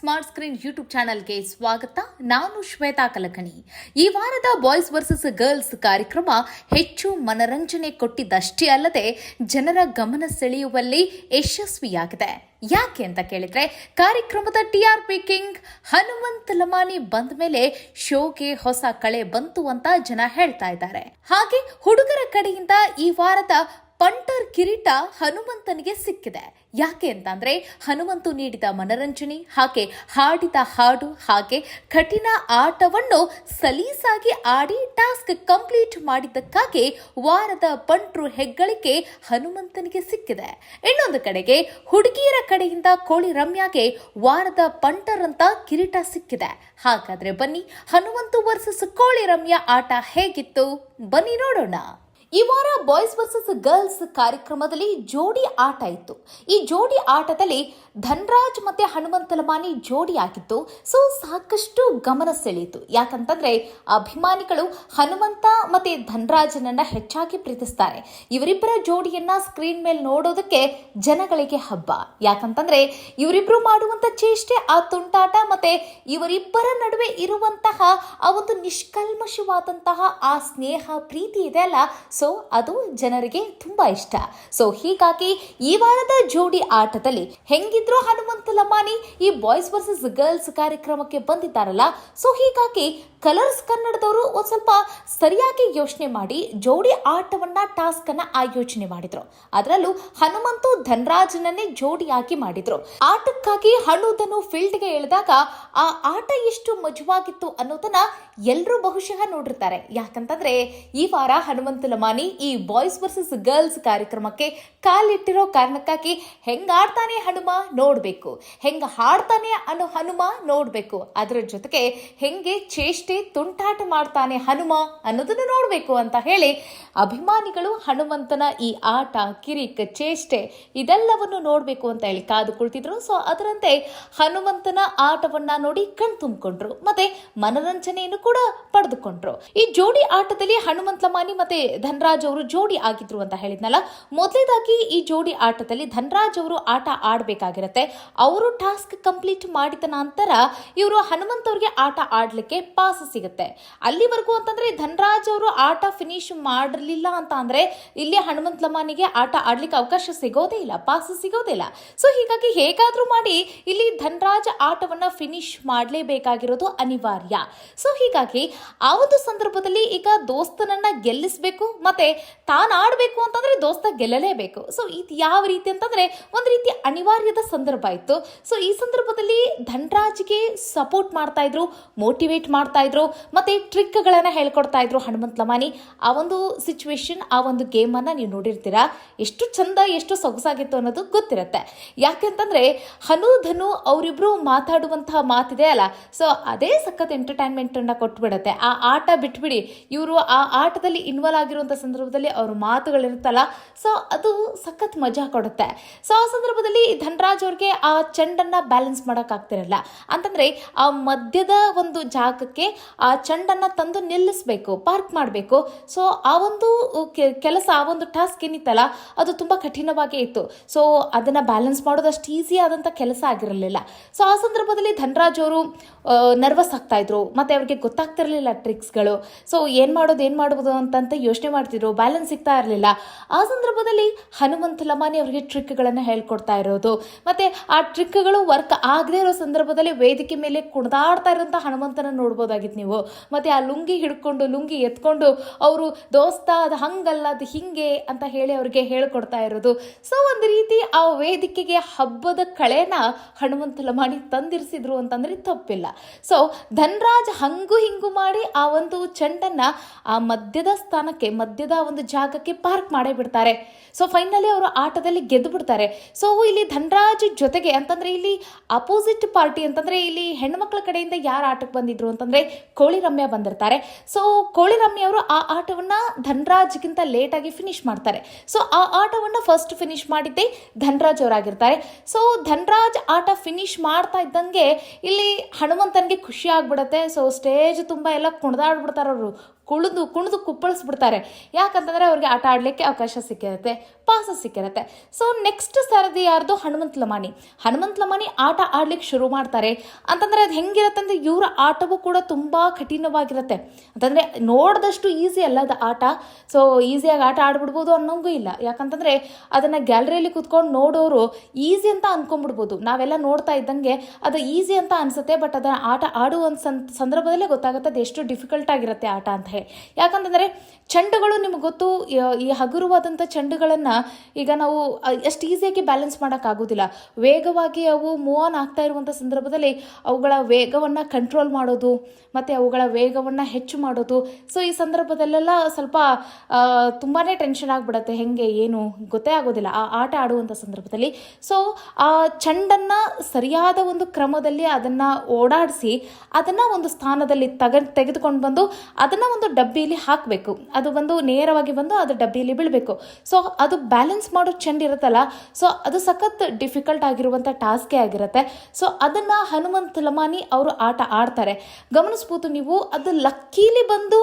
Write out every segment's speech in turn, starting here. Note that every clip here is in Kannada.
ಸ್ಮಾರ್ಟ್ ಸ್ಕ್ರೀನ್ ಯೂಟ್ಯೂಬ್ ಚಾನಲ್ಗೆ ಸ್ವಾಗತ. ನಾನು ಶ್ವೇತಾ ಕಲಕಣಿ. ಈ ವಾರದ ಬಾಯ್ಸ್ ವರ್ಸಸ್ ಗರ್ಲ್ಸ್ ಕಾರ್ಯಕ್ರಮ ಹೆಚ್ಚು ಮನರಂಜನೆ ಕೊಟ್ಟಿದ್ದಷ್ಟೇ ಅಲ್ಲದೆ ಜನರ ಗಮನ ಸೆಳೆಯುವಲ್ಲಿ ಯಶಸ್ವಿಯಾಗಿದೆ. ಯಾಕೆ ಅಂತ ಕೇಳಿದ್ರೆ, ಕಾರ್ಯಕ್ರಮದ ಟಿಆರ್ಪಿ ಕಿಂಗ್ ಹನುಮಂತ್ ಲಮಾನಿ ಬಂದ ಮೇಲೆ ಶೋಗೆ ಹೊಸ ಕಳೆ ಬಂತು ಅಂತ ಜನ ಹೇಳ್ತಾ ಇದ್ದಾರೆ. ಹಾಗೆ ಹುಡುಗರ ಕಡೆಯಿಂದ ಈ ವಾರದ ಪಂಟರ್ ಕಿರೀಟ ಹನುಮಂತನಿಗೆ ಸಿಕ್ಕಿದೆ. ಯಾಕೆ ಅಂತಂದ್ರೆ ಹನುಮಂತು ನೀಡಿದ ಮನರಂಜನೆ, ಹಾಗೆ ಹಾಡಿದ ಹಾಡು, ಹಾಗೆ ಕಠಿಣ ಆಟವನ್ನು ಸಲೀಸಾಗಿ ಆಡಿ ಟಾಸ್ಕ್ ಕಂಪ್ಲೀಟ್ ಮಾಡಿದ್ದಕ್ಕಾಗಿ ವಾರದ ಪಂಟ್ರು ಹೆಗ್ಗಳಿಕೆ ಹನುಮಂತನಿಗೆ ಸಿಕ್ಕಿದೆ. ಇನ್ನೊಂದು ಕಡೆಗೆ ಹುಡುಗಿಯರ ಕಡೆಯಿಂದ ಕೋಳಿ ರಮ್ಯಾಗೆ ವಾರದ ಪಂಟರ್ ಅಂತ ಕಿರೀಟ ಸಿಕ್ಕಿದೆ. ಹಾಗಾದ್ರೆ ಬನ್ನಿ, ಹನುಮಂತು ವರ್ಸಸ್ ಕೋಳಿ ರಮ್ಯಾ ಆಟ ಹೇಗಿತ್ತು? ಬನ್ನಿ ನೋಡೋಣ. ಈ ವಾರ ಬಾಯ್ಸ್ ವರ್ಸಸ್ ಗರ್ಲ್ಸ್ ಕಾರ್ಯಕ್ರಮದಲ್ಲಿ ಜೋಡಿ ಆಟ ಇತ್ತು. ಈ ಜೋಡಿ ಆಟದಲ್ಲಿ ಧನ್ರಾಜ್ ಮತ್ತೆ ಹನುಮಂತಲಮಾನಿ ಜೋಡಿ ಆಗಿತ್ತು ಸೊ ಸಾಕಷ್ಟು ಗಮನ ಸೆಳೆಯಿತು. ಯಾಕಂತಂದ್ರೆ, ಅಭಿಮಾನಿಗಳು ಹನುಮಂತ ಮತ್ತೆ ಧನ್ರಾಜನನ್ನ ಹೆಚ್ಚಾಗಿ ಪ್ರೀತಿಸ್ತಾರೆ. ಇವರಿಬ್ಬರ ಜೋಡಿಯನ್ನ ಸ್ಕ್ರೀನ್ ಮೇಲೆ ನೋಡೋದಕ್ಕೆ ಜನಗಳಿಗೆ ಹಬ್ಬ. ಯಾಕಂತಂದ್ರೆ, ಇವರಿಬ್ರು ಮಾಡುವಂತ ಚೇಷ್ಟೆ, ಆ ತುಂಟಾಟ ಮತ್ತೆ ಇವರಿಬ್ಬರ ನಡುವೆ ಇರುವಂತಹ ಆ ಒಂದು ನಿಷ್ಕಲ್ಮಶವಾದಂತಹ ಆ ಸ್ನೇಹ, ಪ್ರೀತಿ ಇದೆ ಅಲ್ಲ? ಸೊ ಅದು ಜನರಿಗೆ ತುಂಬಾ ಇಷ್ಟ. ಸೊ ಹೀಗಾಗಿ ಈ ವಾರದ ಜೋಡಿ ಆಟದಲ್ಲಿ ಹೆಂಗಿದ್ರು ಹನುಮಂತ ಲಮಾನಿ ಈ ಬಾಯ್ಸ್ ವರ್ಸಸ್ ಗರ್ಲ್ಸ್ ಕಾರ್ಯಕ್ರಮಕ್ಕೆ ಬಂದಿದ್ದಾರಲ್ಲ, ಸೊ ಹೀಗಾಗಿ ಕಲರ್ಸ್ ಕನ್ನಡದವರು ಒಂದ್ ಸ್ವಲ್ಪ ಸರಿಯಾಗಿ ಯೋಚನೆ ಮಾಡಿ ಜೋಡಿ ಆಟವನ್ನ ಟಾಸ್ಕ್ ಅನ್ನ ಆಯೋಜನೆ ಮಾಡಿದ್ರು. ಅದರಲ್ಲೂ ಹನುಮಂತು ಧನರಾಜನನ್ನೇ ಜೋಡಿಯಾಗಿ ಮಾಡಿದ್ರು. ಆಟಕ್ಕಾಗಿ ಹಣುದನು ಫೀಲ್ಡ್ಗೆ ಎಳೆದಾಗ ಆ ಆಟ ಎಷ್ಟು ಮಜವಾಗಿತ್ತು ಅನ್ನೋದನ್ನ ಎಲ್ಲರೂ ಬಹುಶಃ ನೋಡಿರ್ತಾರೆ. ಯಾಕಂತಂದ್ರೆ ಈ ವಾರ ಹನುಮಂತ ಈ ಬಾಯ್ಸ್ ವರ್ಸಸ್ ಗರ್ಲ್ಸ್ ಕಾರ್ಯಕ್ರಮಕ್ಕೆ ಕಾಲಿಟ್ಟಿರೋ ಕಾರಣಕ್ಕಾಗಿ ಹೆಂಗ್ ಆಡ್ತಾನೆ ಹನುಮ ನೋಡ್ಬೇಕು, ಹೆಂಗ ಹಾಡ್ತಾನೆ ಅನ್ನೋ ಹನುಮ ನೋಡ್ಬೇಕು, ಅದರ ಜೊತೆಗೆ ಹೆಂಗೆ ಚೇಷ್ಟೆ ತುಂಟಾಟ ಮಾಡ್ತಾನೆ ಹನುಮ ಅನ್ನೋದನ್ನು ನೋಡ್ಬೇಕು ಅಂತ ಹೇಳಿ ಅಭಿಮಾನಿಗಳು ಹನುಮಂತನ ಈ ಆಟ, ಕಿರಿಕ್, ಚೇಷ್ಟೆ ಇದೆಲ್ಲವನ್ನು ನೋಡ್ಬೇಕು ಅಂತ ಹೇಳಿ ಕಾದು ಕುಳಿತಿದ್ರು. ಸೊ ಅದರಂತೆ ಹನುಮಂತನ ಆಟವನ್ನ ನೋಡಿ ಕಣ್ ತುಂಬಿಕೊಂಡ್ರು, ಮತ್ತೆ ಮನರಂಜನೆಯನ್ನು ಕೂಡ ಪಡೆದುಕೊಂಡ್ರು. ಈ ಜೋಡಿ ಆಟದಲ್ಲಿ ಹನುಮಂತ ಲಮಾನಿ ಮತ್ತೆ ಧನ್ರಾಜ್ ಅವರು ಜೋಡಿ ಆಗಿದ್ರು ಅಂತ ಹೇಳಿದ್ನಲ್ಲ. ಮೊದಲೇದಾಗಿ ಈ ಜೋಡಿ ಆಟದಲ್ಲಿ ಧನ್ರಾಜ್ ಅವರು ಆಟ ಆಡಬೇಕಾಗಿರುತ್ತೆ. ಅವರು ಟಾಸ್ಕ್ ಕಂಪ್ಲೀಟ್ ಮಾಡಿದ ನಂತರ ಇವರು ಹನುಮಂತ್ ಅವರಿಗೆ ಆಟ ಆಡಲಿಕ್ಕೆ ಪಾಸ್ ಸಿಗುತ್ತೆ. ಅಲ್ಲಿವರೆಗೂ ಅಂತಂದ್ರೆ ಧನ್ರಾಜ್ ಅವರು ಆಟ ಫಿನಿಶ್ ಮಾಡಲಿಲ್ಲ ಅಂತ ಅಂದ್ರೆ ಇಲ್ಲಿ ಹನುಮಂತ್ ಲಮಾನಿಗೆ ಆಟ ಆಡ್ಲಿಕ್ಕೆ ಅವಕಾಶ ಸಿಗೋದೇ ಇಲ್ಲ ಪಾಸ್ ಸಿಗೋದೇ ಇಲ್ಲ. ಸೊ ಹೀಗಾಗಿ ಹೇಗಾದ್ರೂ ಮಾಡಿ ಇಲ್ಲಿ ಧನ್ರಾಜ್ ಆಟವನ್ನ ಫಿನಿಶ್ ಮಾಡಲೇಬೇಕಾಗಿರೋದು ಅನಿವಾರ್ಯ. ಸೊ ಹೀಗಾಗಿ ಆ ಒಂದು ಸಂದರ್ಭದಲ್ಲಿ ಈಗ ದೋಸ್ತನನ್ನ ಗೆಲ್ಲಿಸಬೇಕು ಮತ್ತೆ ತಾನು ಆಡಬೇಕು ಅಂತಂದ್ರೆ ದೋಸ್ತ ಗೆಲ್ಲಲೇಬೇಕು. ಸೊ ಇದು ಯಾವ ರೀತಿ ಅಂತಂದ್ರೆ ಒಂದು ರೀತಿ ಅನಿವಾರ್ಯದ ಸಂದರ್ಭ ಇತ್ತು. ಸೊ ಈ ಸಂದರ್ಭದಲ್ಲಿ ಧನ್ರಾಜ್ಗೆ ಸಪೋರ್ಟ್ ಮಾಡ್ತಾ ಇದ್ರು ಮೋಟಿವೇಟ್ ಮಾಡ್ತಾ ಇದ್ರು, ಮತ್ತೆ ಟ್ರಿಕ್ಗಳನ್ನ ಹೇಳ್ಕೊಡ್ತಾ ಇದ್ರು ಹನುಮಂತ್ ಲಮಾನಿ. ಆ ಒಂದು ಸಿಚುವೇಶನ್ ಆ ಒಂದು ಗೇಮ್ ಅನ್ನ ನೀವು ನೋಡಿರ್ತೀರಾ? ಎಷ್ಟು ಚಂದ, ಎಷ್ಟು ಸೊಗಸಾಗಿತ್ತು ಅನ್ನೋದು ಗೊತ್ತಿರುತ್ತೆ. ಯಾಕೆಂತಂದ್ರೆ ಹನು ಧನು ಅವರಿಬ್ರು ಮಾತಾಡುವಂತಹ ಮಾತಿದೆ ಅಲ್ಲ. ಸೊ ಅದೇ ಸಖತ್ ಎಂಟರ್ಟೈನ್ಮೆಂಟ್ ಅನ್ನ ಕೊಟ್ಬಿಡತ್ತೆ. ಆ ಆಟ ಬಿಟ್ಬಿಡಿ. ಇವರು ಆ ಆಟದಲ್ಲಿ ಇನ್ವಾಲ್ವ್ ಆಗಿರುವಂತ ಸಂದರ್ಭದಲ್ಲಿ ಅವ್ರ ಮಾತುಗಳಿರುತ್ತಲ್ಲ ಸೊ ಅದು ಸಖತ್ ಮಜಾ ಕೊಡುತ್ತೆ. ಸೊ ಆ ಸಂದರ್ಭದಲ್ಲಿ ಧನರಾಜ್ ಅವ್ರಿಗೆ ಆ ಚೆಂಡನ್ನು ಬ್ಯಾಲೆನ್ಸ್ ಮಾಡೋಕ್ಕಾಗ್ತಿರಲ್ಲ ಅಂತಂದರೆ ಆ ಮಧ್ಯದ ಒಂದು ಜಾಗಕ್ಕೆ ಆ ಚೆಂಡನ್ನು ತಂದು ನಿಲ್ಲಿಸಬೇಕು ಪಾರ್ಕ್ ಮಾಡಬೇಕು. ಸೊ ಆ ಒಂದು ಕೆಲಸ, ಆ ಒಂದು ಟಾಸ್ಕ್ ಏನಿತ್ತಲ್ಲ, ಅದು ತುಂಬ ಕಠಿಣವಾಗೇ ಇತ್ತು. ಸೊ ಅದನ್ನ ಬ್ಯಾಲೆನ್ಸ್ ಮಾಡೋದು ಅಷ್ಟು ಈಸಿ ಆದಂತ ಕೆಲಸ ಆಗಿರಲಿಲ್ಲ. ಸೊ ಆ ಸಂದರ್ಭದಲ್ಲಿ ಧನರಾಜ್ ಅವರು ನರ್ವಸ್ ಆಗ್ತಾ ಮತ್ತು ಮತ್ತೆ ಅವ್ರಿಗೆ ಗೊತ್ತಾಗ್ತಿರ್ಲಿಲ್ಲ ಟ್ರಿಕ್ಸ್ಗಳು ಸೊ ಏನು ಮಾಡೋದು ಏನು ಮಾಡೋದು ಅಂತಂತ ಯೋಚನೆ ಮಾಡ್ತಿದ್ರು ಬ್ಯಾಲೆನ್ಸ್ ಸಿಗ್ತಾ ಇರಲಿಲ್ಲ. ಆ ಸಂದರ್ಭದಲ್ಲಿ ಹನುಮಂತ ಲಮಾನಿ ಅವರಿಗೆ ಟ್ರಿಕ್ಗಳನ್ನು ಹೇಳ್ಕೊಡ್ತಾ ಇರೋದು. ಮತ್ತೆ ಆ ಟ್ರಿಕ್ಗಳು ವರ್ಕ್ ಆಗದೆ ಇರೋ ಸಂದರ್ಭದಲ್ಲಿ ವೇದಿಕೆ ಮೇಲೆ ಕುಣಿದಾಡ್ತಾ ಇರೋಂಥ ಹನುಮಂತನ ನೋಡ್ಬೋದಾಗಿತ್ತು ನೀವು. ಮತ್ತೆ ಆ ಲುಂಗಿ ಹಿಡ್ಕೊಂಡು, ಲುಂಗಿ ಎತ್ಕೊಂಡು ಅವರು ದೋಸ್ತ ಅದು ಹಂಗಲ್ಲ, ಅದು ಹಿಂಗೆ ಅಂತ ಹೇಳಿ ಅವ್ರಿಗೆ ಹೇಳ್ಕೊಡ್ತಾ ಇರೋದು. ಸೊ ಒಂದು ರೀತಿ ಆ ವೇದಿಕೆಗೆ ಹಬ್ಬದ ಕಳೆನ ಹನುಮಂತ ಮಾಡಿ ತಂದಿರಿಸಿದ್ರು ಅಂತಂದ್ರೆ ತಪ್ಪಿಲ್ಲ. ಸೊ ಧನ್ರಾಜ್ ಹಂಗು ಹಿಂಗು ಮಾಡಿ ಆ ಒಂದು ಚೆಂಡನ್ನ ಆ ಮಧ್ಯದ ಸ್ಥಾನಕ್ಕೆ ಮಧ್ಯದ ಒಂದು ಜಾಗಕ್ಕೆ ಪಾರ್ಕ್ ಮಾಡೇ ಬಿಡ್ತಾರೆ. ಸೊ ಫೈನಲಿ ಅವರು ಆಟದಲ್ಲಿ ಗೆದ್ದು ಬಿಡ್ತಾರೆ. ಸೊ ಇಲ್ಲಿ ಧನ್ರಾಜ್ ಜೊತೆಗೆ ಅಂತಂದ್ರೆ ಇಲ್ಲಿ ಅಪೋಸಿಟ್ ಪಾರ್ಟಿ ಅಂತಂದ್ರೆ ಇಲ್ಲಿ ಹೆಣ್ಮಕ್ಳ ಕಡೆಯಿಂದ ಯಾರು ಆಟಕ್ಕೆ ಬಂದಿದ್ರು ಅಂತಂದ್ರೆ ಕೋಳಿ ರಮ್ಯ ಬಂದಿರ್ತಾರೆ. ಸೊ ಕೋಳಿ ರಮ್ಯ ಅವರು ಆ ಆಟವನ್ನ ಧನ್ರಾಜ್ಗಿಂತ ಲೇಟ್ ಆಗಿ ಫಿನಿಶ್ ಮಾಡ್ತಾರೆ. ಸೊ ಆ ಆಟವನ್ನ ಫಸ್ಟ್ ಫಿನಿಶ್ ಮಾಡಿದ್ದೆ ಧನ್ರಾಜ್ ಅವರಾಗಿರ್ತಾರೆ. ಸೊ ಧನ್ರಾಜ್ ಆಟ ಫಿನಿಶ್ ಮಾಡ್ತಾ ಇದ್ದಂಗೆ ಇಲ್ಲಿ ಹನುಮಂತನಿಗೆ ಖುಷಿ ಆಗ್ಬಿಡತ್ತೆ. ಸೊ ಸ್ಟೇಜ್ ತುಂಬ ಎಲ್ಲ ಕುಣಿದಾಡ್ಬಿಡ್ತಾರೆ ಅವರು ಕುಳಿದು ಕುಣಿದು ಕುಪ್ಪಳಿಸ್ಬಿಡ್ತಾರೆ. ಯಾಕಂತಂದರೆ ಅವ್ರಿಗೆ ಆಟ ಆಡಲಿಕ್ಕೆ ಅವಕಾಶ ಸಿಕ್ಕಿರುತ್ತೆ ಪಾಸ ಸಿಕ್ಕಿರುತ್ತೆ. ಸೊ ನೆಕ್ಸ್ಟ್ ಸರದಿ ಯಾರ್ದು? ಹನುಮಂತ ಲಮಾನಿ ಹನುಮಂತ ಲಮಾನಿ ಆಟ ಆಡ್ಲಿಕ್ಕೆ ಶುರು ಮಾಡ್ತಾರೆ. ಅಂತಂದರೆ ಅದು ಹೆಂಗಿರುತ್ತೆ ಅಂದರೆ ಇವರ ಆಟವೂ ಕೂಡ ತುಂಬ ಕಠಿಣವಾಗಿರುತ್ತೆ. ಅಂತಂದರೆ ನೋಡಿದಷ್ಟು ಈಸಿ ಅಲ್ಲ ಅದು ಆಟ. ಸೊ ಈಸಿಯಾಗಿ ಆಟ ಆಡ್ಬಿಡ್ಬೋದು ಅನ್ನೋಂಗೂ ಇಲ್ಲ. ಯಾಕಂತಂದರೆ ಅದನ್ನು ಗ್ಯಾಲರಿಯಲ್ಲಿ ಕುತ್ಕೊಂಡು ನೋಡೋರು ಈಸಿ ಅಂತ ಅನ್ಕೊಂಡ್ಬಿಡ್ಬೋದು. ನಾವೆಲ್ಲ ನೋಡ್ತಾ ಇದ್ದಂಗೆ ಅದು ಈಸಿ ಅಂತ ಅನ್ಸುತ್ತೆ ಬಟ್ ಅದನ್ನು ಆಟ ಆಡುವ ಸಂದರ್ಭದಲ್ಲೇ ಗೊತ್ತಾಗುತ್ತೆ ಅದು ಎಷ್ಟು ಡಿಫಿಕಲ್ಟ್ ಆಗಿರುತ್ತೆ ಆಟ ಅಂತ ಹೇಳಿ. ಯಾಕಂತಂದರೆ ಚೆಂಡುಗಳು ನಿಮ್ಗೆ ಗೊತ್ತು, ಈ ಹಗುರವಾದಂಥ ಚೆಂಡುಗಳನ್ನು ಈಗ ನಾವು ಎಷ್ಟು ಈಸಿಯಾಗಿ ಬ್ಯಾಲೆನ್ಸ್ ಮಾಡೋಕ್ಕಾಗೋದಿಲ್ಲ ವೇಗವಾಗಿ ಅವು ಮೂವ್ ಆನ್ ಆಗ್ತಾ ಇರುವಂಥ ಸಂದರ್ಭದಲ್ಲಿ ಅವುಗಳ ವೇಗವನ್ನು ಕಂಟ್ರೋಲ್ ಮಾಡೋದು, ಮತ್ತು ಅವುಗಳ ವೇಗವನ್ನು ಹೆಚ್ಚು ಮಾಡೋದು. ಸೊ ಈ ಸಂದರ್ಭದಲ್ಲೆಲ್ಲ ಸ್ವಲ್ಪ ತುಂಬಾ ಟೆನ್ಷನ್ ಆಗಿಬಿಡುತ್ತೆ. ಹೆಂಗೆ, ಏನು, ಗೊತ್ತೇ ಆಗೋದಿಲ್ಲ ಆ ಆಟ ಆಡುವಂಥ ಸಂದರ್ಭದಲ್ಲಿ. ಸೊ ಆ ಚೆಂಡನ್ನು ಸರಿಯಾದ ಒಂದು ಕ್ರಮದಲ್ಲಿ ಅದನ್ನು ಓಡಾಡಿಸಿ, ಅದನ್ನು ಒಂದು ಸ್ಥಾನದಲ್ಲಿ ತಗ, ತೆಗೆದುಕೊಂಡು ಬಂದು, ಅದನ್ನು ಒಂದು ಡಬ್ಬಿಯಲ್ಲಿ ಹಾಕಬೇಕು. ಅದು ಬಂದು ನೇರವಾಗಿ ಬಂದು ಅದು ಡಬ್ಬಿಯಲ್ಲಿ ಬೀಳಬೇಕು. ಸೊ ಅದು ಬ್ಯಾಲೆನ್ಸ್ ಮಾಡೋ ಚೆಂಡ್ ಇರುತ್ತಲ್ಲ ಸೊ ಅದು ಸಖತ್ ಡಿಫಿಕಲ್ಟ್ ಆಗಿರುವಂಥ ಟಾಸ್ಕೇ ಆಗಿರುತ್ತೆ. ಸೊ ಅದನ್ನು ಹನುಮಂತ್ ಲಮಾನಿ ಅವರು ಆಟ ಆಡ್ತಾರೆ. ಗಮನಿಸ್ಬೋದು ನೀವು, ಅದು ಲಕ್ಕೀಲಿ ಬಂದು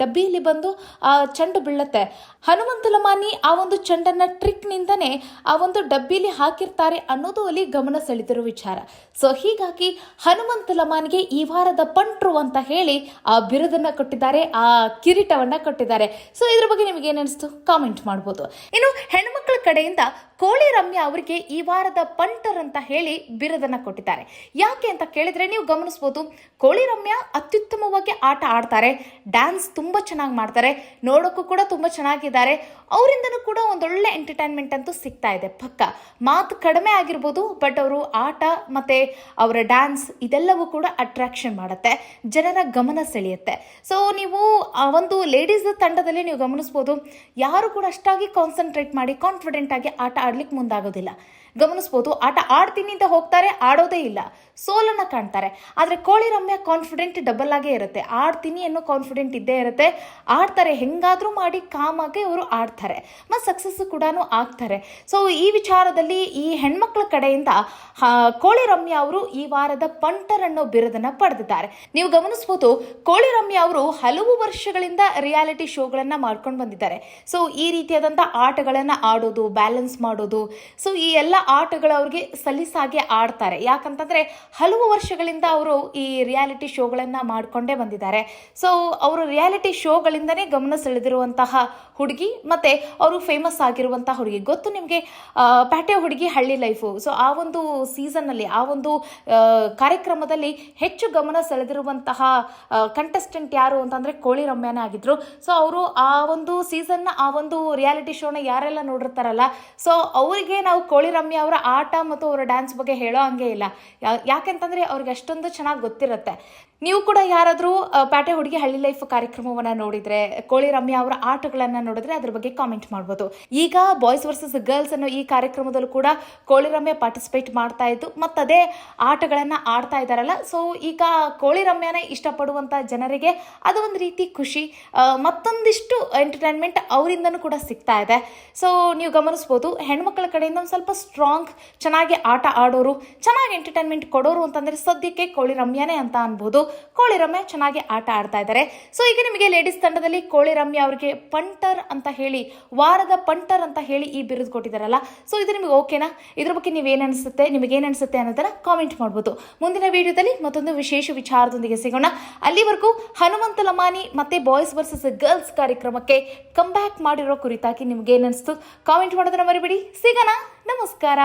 ಡಬ್ಬಿಯಲ್ಲಿ ಬಂದು, ಆ ಚೆಂಡು ಬೀಳುತ್ತೆ. ಹನುಮಂತ ಲಮಾನಿ ಆ ಒಂದು ಚೆಂಡನ್ನು ಟ್ರಿಕ್ನಿಂದನೇ ಆ ಒಂದು ಡಬ್ಬಿಲಿ ಹಾಕಿರ್ತಾರೆ ಅನ್ನೋದು ಅಲ್ಲಿ ಗಮನ ಸೆಳೆದಿರೋ ವಿಚಾರ. ಸೊ ಹೀಗಾಗಿ ಹನುಮಂತ ಲಮಾನಿಗೆ ಈ ವಾರದ ಪಂಟ್ರು ಅಂತ ಹೇಳಿ ಆ ಬಿರುದನ್ನು ಕೊಟ್ಟಿದ್ದಾರೆ. ಆ ಕಿರೀಟವನ್ನ ಕೊಟ್ಟಿದ್ದಾರೆ. ಸೊ ಇದ್ರ ಬಗ್ಗೆ ನಿಮಗೆ ಏನಿಸ್ತು? ಕಾಮೆಂಟ್ ಮಾಡ್ಬೋದು. ಇನ್ನು ಹೆಣ್ಮಕ್ಳ ಕಡೆಯಿಂದ ಕೋಳಿ ರಮ್ಯಾ ಅವರಿಗೆ ಈ ವಾರದ ಪಂಟರ್ ಅಂತ ಹೇಳಿ ಬಿರುದನ್ನ ಕೊಟ್ಟಿದ್ದಾರೆ. ಯಾಕೆ ಅಂತ ಕೇಳಿದ್ರೆ ನೀವು ಗಮನಿಸ್ಬೋದು, ಕೋಳಿ ರಮ್ಯಾ ಅತ್ಯುತ್ತಮವಾಗಿ ಆಟ ಆಡ್ತಾರೆ. ಡ್ಯಾನ್ಸ್ ತುಂಬ ಚೆನ್ನಾಗಿ ಮಾಡ್ತಾರೆ. ನೋಡೋಕ್ಕೂ ಕೂಡ ತುಂಬ ಚೆನ್ನಾಗಿದ್ದಾರೆ. ಅವರಿಂದನೂ ಕೂಡ ಒಂದೊಳ್ಳೆ ಎಂಟರ್ಟೈನ್ಮೆಂಟ್ ಅಂತೂ ಸಿಗ್ತಾ ಇದೆ. ಪಕ್ಕ ಮಾತು ಕಡಿಮೆ ಆಗಿರ್ಬೋದು ಬಟ್ ಅವರು ಆಟ ಮತ್ತು ಅವರ ಡ್ಯಾನ್ಸ್ ಇದೆಲ್ಲವೂ ಕೂಡ ಅಟ್ರಾಕ್ಷನ್ ಮಾಡುತ್ತೆ. ಜನರ ಗಮನ ಸೆಳೆಯುತ್ತೆ. ಸೊ ನೀವು ಆ ಒಂದು ಲೇಡೀಸ್ ತಂಡದಲ್ಲಿ ನೀವು ಗಮನಿಸ್ಬೋದು. ಯಾರು ಕೂಡ ಅಷ್ಟಾಗಿ ಕಾನ್ಸಂಟ್ರೇಟ್ ಮಾಡಿ ಕಾನ್ಫಿಡೆಂಟ್ ಆಗಿ ಆಟ ಆಡ್ಲಿಕ್ಕೆ ಮುಂದಾಗೋದಿಲ್ಲ. ಗಮನಿಸ್ಬೋದು. ಆಟ ಆಡ್ತೀನಿ ಅಂತ ಹೋಗ್ತಾರೆ, ಆಡೋದೇ ಇಲ್ಲ. ಸೋಲನ್ನು ಕಾಣ್ತಾರೆ. ಆದರೆ ಕೋಳಿ ರಮ್ಯ ಕಾನ್ಫಿಡೆಂಟ್ ಡಬಲ್ ಆಗೇ ಇರುತ್ತೆ. ಆಡ್ತೀನಿ ಅನ್ನೋ ಕಾನ್ಫಿಡೆಂಟ್ ಇದ್ದೇ ಇರುತ್ತೆ. ಆಡ್ತಾರೆ, ಹೆಂಗಾದರೂ ಮಾಡಿ ಕಾಮಾಗಿ ಅವರು ಆಡ್ತಾರೆ. ಮತ್ತು ಸಕ್ಸಸ್ ಕೂಡ ಆಗ್ತಾರೆ. ಸೊ ಈ ವಿಚಾರದಲ್ಲಿ ಈ ಹೆಣ್ಮಕ್ಳ ಕಡೆಯಿಂದ ಕೋಳಿ ರಮ್ಯ ಅವರು ಈ ವಾರದ ಪಂಟರ್ ಅನ್ನೋ ಬಿರುದನ್ನು ಪಡೆದಿದ್ದಾರೆ. ನೀವು ಗಮನಿಸ್ಬೋದು, ಕೋಳಿ ರಮ್ಯ ಅವರು ಹಲವು ವರ್ಷಗಳಿಂದ ರಿಯಾಲಿಟಿ ಶೋಗಳನ್ನು ಮಾಡ್ಕೊಂಡು ಬಂದಿದ್ದಾರೆ. ಸೊ ಈ ರೀತಿಯಾದಂಥ ಆಟಗಳನ್ನು ಆಡೋದು ಬ್ಯಾಲೆನ್ಸ್ ಮಾಡೋದು. ಸೊ ಈ ಎಲ್ಲ ಆಟಗಳು ಅವ್ರಿಗೆ ಸಲೀಸಾಗಿ ಆಡ್ತಾರೆ. ಯಾಕಂತಂದ್ರೆ ಹಲವು ವರ್ಷಗಳಿಂದ ಅವರು ಈ ರಿಯಾಲಿಟಿ ಶೋಗಳನ್ನು ಮಾಡ್ಕೊಂಡೇ ಬಂದಿದ್ದಾರೆ. ಸೊ ಅವರು ರಿಯಾಲಿಟಿ ಶೋಗಳಿಂದನೇ ಗಮನ ಸೆಳೆದಿರುವಂತಹ ಹುಡುಗಿ ಮತ್ತೆ ಅವರು ಫೇಮಸ್ ಆಗಿರುವಂತಹ ಹುಡುಗಿ. ಗೊತ್ತು ನಿಮಗೆ? ಪ್ಯಾಟೆ ಹುಡುಗಿ ಹಳ್ಳಿ ಲೈಫು ಸೊ ಆ ಒಂದು ಸೀಸನ್ನಲ್ಲಿ ಆ ಒಂದು ಕಾರ್ಯಕ್ರಮದಲ್ಲಿ ಹೆಚ್ಚು ಗಮನ ಸೆಳೆದಿರುವಂತಹ ಕಂಟೆಸ್ಟೆಂಟ್ ಯಾರು ಅಂತಂದರೆ ಕೋಳಿ ರಮ್ಯಾನೇ ಆಗಿದ್ರು. ಸೊ ಅವರು ಆ ಒಂದು ಸೀಸನ್ನ ಆ ಒಂದು ರಿಯಾಲಿಟಿ ಶೋನ ಯಾರೆಲ್ಲ ನೋಡಿರ್ತಾರಲ್ಲ ಸೊ ಅವರಿಗೆ ನಾವು ಕೋಳಿ ರಮ್ಯ ಅವರ ಆಟ ಮತ್ತು ಅವರ ಡ್ಯಾನ್ಸ್ ಬಗ್ಗೆ ಹೇಳೋ ಹಂಗೆ ಇಲ್ಲ. ಯಾಕೆಂತಂದರೆ ಅವ್ರಿಗೆ ಅಷ್ಟೊಂದು ಚೆನ್ನಾಗಿ ಗೊತ್ತಿರುತ್ತೆ. ನೀವು ಕೂಡ ಯಾರಾದರೂ ಪ್ಯಾಟೆ ಹುಡುಗಿ ಹಳ್ಳಿ ಲೈಫ್ ಕಾರ್ಯಕ್ರಮವನ್ನು ನೋಡಿದರೆ, ಕೋಳಿ ರಮ್ಯ ಅವರ ಆಟಗಳನ್ನು ನೋಡಿದ್ರೆ ಅದ್ರ ಬಗ್ಗೆ ಕಾಮೆಂಟ್ ಮಾಡ್ಬೋದು. ಈಗ ಬಾಯ್ಸ್ ವರ್ಸಸ್ ಗರ್ಲ್ಸ್ ಅನ್ನೋ ಈ ಕಾರ್ಯಕ್ರಮದಲ್ಲೂ ಕೂಡ ಕೋಳಿ ರಮ್ಯ ಪಾರ್ಟಿಸಿಪೇಟ್ ಮಾಡ್ತಾ ಇದ್ದು, ಮತ್ತು ಅದೇ ಆಟಗಳನ್ನು ಆಡ್ತಾ ಇದ್ದಾರಲ್ಲ ಸೊ ಈಗ ಕೋಳಿ ರಮ್ಯನೇ ಇಷ್ಟಪಡುವಂಥ ಜನರಿಗೆ ಅದು ಒಂದು ರೀತಿ ಖುಷಿ ಮತ್ತೊಂದಿಷ್ಟು ಎಂಟರ್ಟೈನ್ಮೆಂಟ್ ಅವರಿಂದನೂ ಕೂಡ ಸಿಗ್ತಾ ಇದೆ. ಸೊ ನೀವು ಗಮನಿಸ್ಬೋದು, ಹೆಣ್ಮಕ್ಳ ಕಡೆಯಿಂದ ಒಂದು ಸ್ವಲ್ಪ ಸ್ಟ್ರಾಂಗ್ ಚೆನ್ನಾಗಿ ಆಟ ಆಡೋರು, ಚೆನ್ನಾಗಿ ಎಂಟರ್ಟೈನ್ಮೆಂಟ್ ಕೊಡೋರು ಅಂತಂದರೆ ಸದ್ಯಕ್ಕೆ ಕೋಳಿ ರಮ್ಯಾನೇ ಅಂತ ಅನ್ಬೋದು. ಕೋಳಿ ರಮ್ಯ ಚೆನ್ನಾಗಿ ಆಟ ಆಡ್ತಾ ಇದ್ದಾರೆ. ಸೊ ಈಗ ನಿಮಗೆ ಲೇಡೀಸ್ ತಂಡದಲ್ಲಿ ಕೋಳಿ ರಮ್ಯ ಅವರಿಗೆ ಪಂಟರ್ ಅಂತ ಹೇಳಿ, ವಾರದ ಪಂಟರ್ ಅಂತ ಹೇಳಿ ಈ ಬಿರುದು ಕೊಟ್ಟಿದ್ದಾರಲ್ಲ. ಸೊ ಇದು ನಿಮಗೆ ಓಕೆನಾ ಇದ್ರ ಬಗ್ಗೆ ನೀವೇನು ಅನಿಸುತ್ತೆ, ನಿಮಗೆ ಅನಿಸುತ್ತೆ ಅನ್ನೋದನ್ನ ಕಾಮೆಂಟ್ ಮಾಡ್ಬೋದು. ಮುಂದಿನ ವಿಡಿಯೋದಲ್ಲಿ ಮತ್ತೊಂದು ವಿಶೇಷ ವಿಚಾರದೊಂದಿಗೆ ಸಿಗೋಣ. ಅಲ್ಲಿವರೆಗೂ ಹನುಮಂತ ಲಮಾನಿ ಮತ್ತೆ ಬಾಯ್ಸ್ ವರ್ಸಸ್ ಗರ್ಲ್ಸ್ ಕಾರ್ಯಕ್ರಮಕ್ಕೆ ಕಮ್ ಮಾಡಿರೋ ಕುರಿತಾಗಿ ನಿಮ್ಗೆ ಅನಿಸ್ತು? ಕಾಮೆಂಟ್ ಮಾಡೋದನ್ನ ಮರಿಬಿಡಿ. ಸಿಗೋಣ. ನಮಸ್ಕಾರ.